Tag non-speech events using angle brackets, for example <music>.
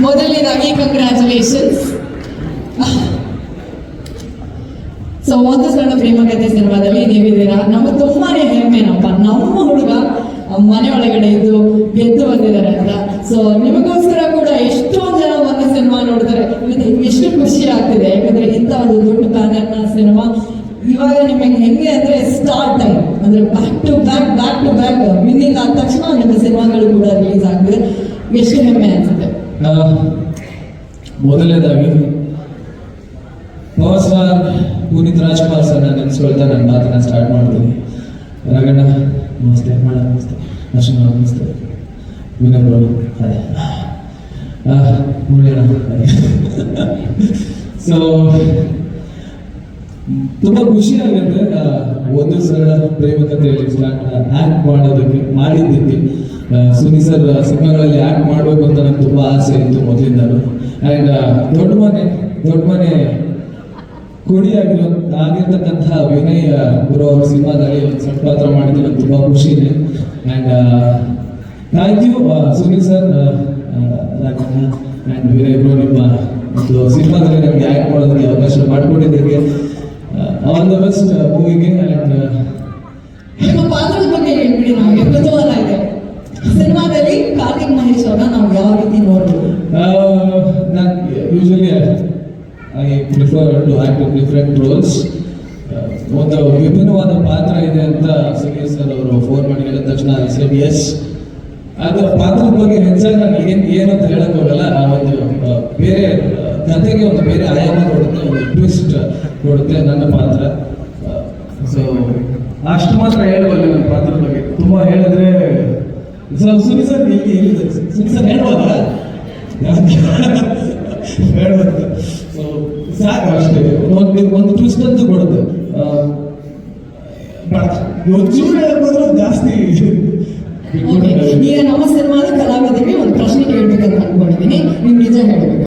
ಮೊದಲನೇದಾಗಿ congratulations so ಒಂದು ಸಣ್ಣ ಪ್ರೇಮಕತೆ ಸಿನಿಮಾದಲ್ಲಿ ನೀವಿದ್ದೀರಾ ನಮಗೆ ತುಂಬಾನೇ ಹೆಮ್ಮೆನಪ್ಪ. ನಮ್ಮ ಹುಡುಗ ಮನೆ ಒಳಗಡೆ ಇದ್ದು ಗೆದ್ದು ಬಂದಿದ್ದಾರೆ ಅಂತ. ಸೊ ನಿಮಗೋಸ್ಕರ ಕೂಡ ಎಷ್ಟೊಂದು ಜನ ಒಂದು ಸಿನಿಮಾ ನೋಡ್ತಾರೆ ಎಷ್ಟು ಖುಷಿ ಆಗ್ತಿದೆ. ಯಾಕಂದ್ರೆ ಇಂಥ ಒಂದು ದೊಡ್ಡ ಪ್ಯಾನರ್ನ ಸಿನಿಮಾ ಇವಾಗ ನಿಮಗೆ ಹೆಂಗೆ ಅಂದ್ರೆ ಸ್ಟಾರ್ಟ್ ಟೈಮ್ ಅಂದ್ರೆ back to back back to back ಮಿನಿಂಗ್ ಆದ ತಕ್ಷಣ ನಿಮ್ಮ ಸಿನಿಮಾಗಳು ಕೂಡ ರಿಲೀಸ್ ಆಗ್ತಿದೆ. ಎಷ್ಟು ಹೆಮ್ಮೆ ಅನ್ಸುತ್ತೆ. ಮೊದಲನೇದಾಗಿ power star Puneeth Rajkumar sir, ನಾನು ಹೇಳ್ತಾ ನನ್ನ ಮಾತನ್ನ ಸ್ಟಾರ್ಟ್ ಮಾಡ್ತೀನಿ. ರಾಗಣ್ಣ ನಮಸ್ತೆ ಮಾಡ ನಮಸ್ತೆ ಅಶ್ವಿನ ನಮಸ್ತೆ. ವಿನಯ್ ಅದೇ ಸೊ <laughs> ತುಂಬಾ ಖುಷಿ ಆಗುತ್ತೆ ಒಂದು ಸರಳ ಪ್ರೇಮ ಕಥೆಯಲ್ಲಿ ಆಕ್ಟ್ ಮಾಡೋದಕ್ಕೆ, ಮಾಡಿದ್ದಕ್ಕೆ. ಸುನಿ ಸರ್ ಸಿನಿಮಾಗಳಲ್ಲಿ ಆಕ್ಟ್ ಮಾಡಬೇಕು ಅಂತ ನಂಗೆ ತುಂಬಾ ಆಸೆ ಇತ್ತು ಮೊದಲಿಂದಲೂ. ಆ್ಯಂಡ್ ದೊಡ್ಡ ಮನೆ ದೊಡ್ಡ ಮನೆ ಕೊಡಿಯಾಗಿರೋ ಆಗಿರ್ತಕ್ಕಂತಹ ವಿನಯ್ ಗುರು ಅವ್ರ ಸಿನಿಮಾದಲ್ಲಿ ಒಂದು ಸಣ್ಣ ಪಾತ್ರ ಮಾಡಿದ್ದು ನಂಗೆ ತುಂಬಾ ಖುಷಿ ಇದೆ and thank you Suni sir and Vinay Guru ನಿಮ್ಮ ಒಂದು ಸಿನಿಮಾದಲ್ಲಿ ನನಗೆ ಆ್ಯಕ್ಟ್ ಮಾಡೋದಕ್ಕೆ ಅವಕಾಶ ಮಾಡಿಕೊಟ್ಟಿದ್ದಕ್ಕೆ ಆಲ್ ದ ಬೆಸ್ಟ್ ಮೂವಿಗೆ ಅಂಡ್ ನಿಮ್ಮ ಪಾತ್ರದ ಬಗ್ಗೆ ಹೇಳ್ಬಿಡಿ ನಮಗೆ. ಕುತೂಹಲ ಇದೆ. ಸಿನಿಮಾದಲ್ಲಿ ಕಾರ್ತಿಕ್ ಮಹೇಶ್ ಅವರ ನಾವು ಯಾವ ರೀತಿ ನೋಡ್ಬೋದು? ನಾನು usually I prefer to act different roles ಒಂದು ವಿಭಿನ್ನವಾದ ಪಾತ್ರ ಇದೆ ಅಂತ ಸುನೀಲ್ ಸರ್ ಅವರು ಫೋನ್ ಮಾಡಿ ಹೇಳಿದ ತಕ್ಷಣ ಐ ಸೆಡ್ ಎಸ್ ಅದು ಪಾತ್ರದ ಬಗ್ಗೆ ಹೆಚ್ಚಾಗಿ ನಾನು ಏನು ಏನಂತ ಹೇಳಕ್ ಹೋಗಲ್ಲ ಆ ಒಂದು ಬೇರೆ ಕಥೆಗೆ ಒಂದು ಬೇರೆ ಆಯಾಮ ಟ್ವಿಸ್ಟ್ ಕೊಡುತ್ತೆ ನನ್ನ ಪಾತ್ರ. ಸೊ ಅಷ್ಟು ಮಾತ್ರ ಹೇಳಬಲ್ಲ ನನ್ನ ಪಾತ್ರದ ಬಗ್ಗೆ. ತುಂಬಾ ಹೇಳಿದ್ರೆ ಸರ್ ಸುನಿ ಸರ್ ಇಲ್ಲಿ ಸುನಿ ಸರ್ ಹೇಳ್ಬೋದಾ ಹೇಳ್ಬೋದು ಸೊ ಸಾಕು ಅಷ್ಟೇ. ಒಂದು ಒಂದು ಟ್ವಿಸ್ಟ್ ಅಂತೂ ಕೊಡುತ್ತೆ ಒಂಚೂರು ಹೇಳ್ಬೋದ್ರೆ ಜಾಸ್ತಿ ಈಗ ನಮ್ಮ ಸಿನಿಮಾದ ಕಲಾವಿದರಿಗೆ ಒಂದು ಪ್ರಶ್ನೆ ಕೇಳ್ಬೇಕಂತ ಅನ್ಕೊಂಡಿದ್ದೀನಿ. ನೀವು ನಿಜ ಹೇಳಬೇಕು.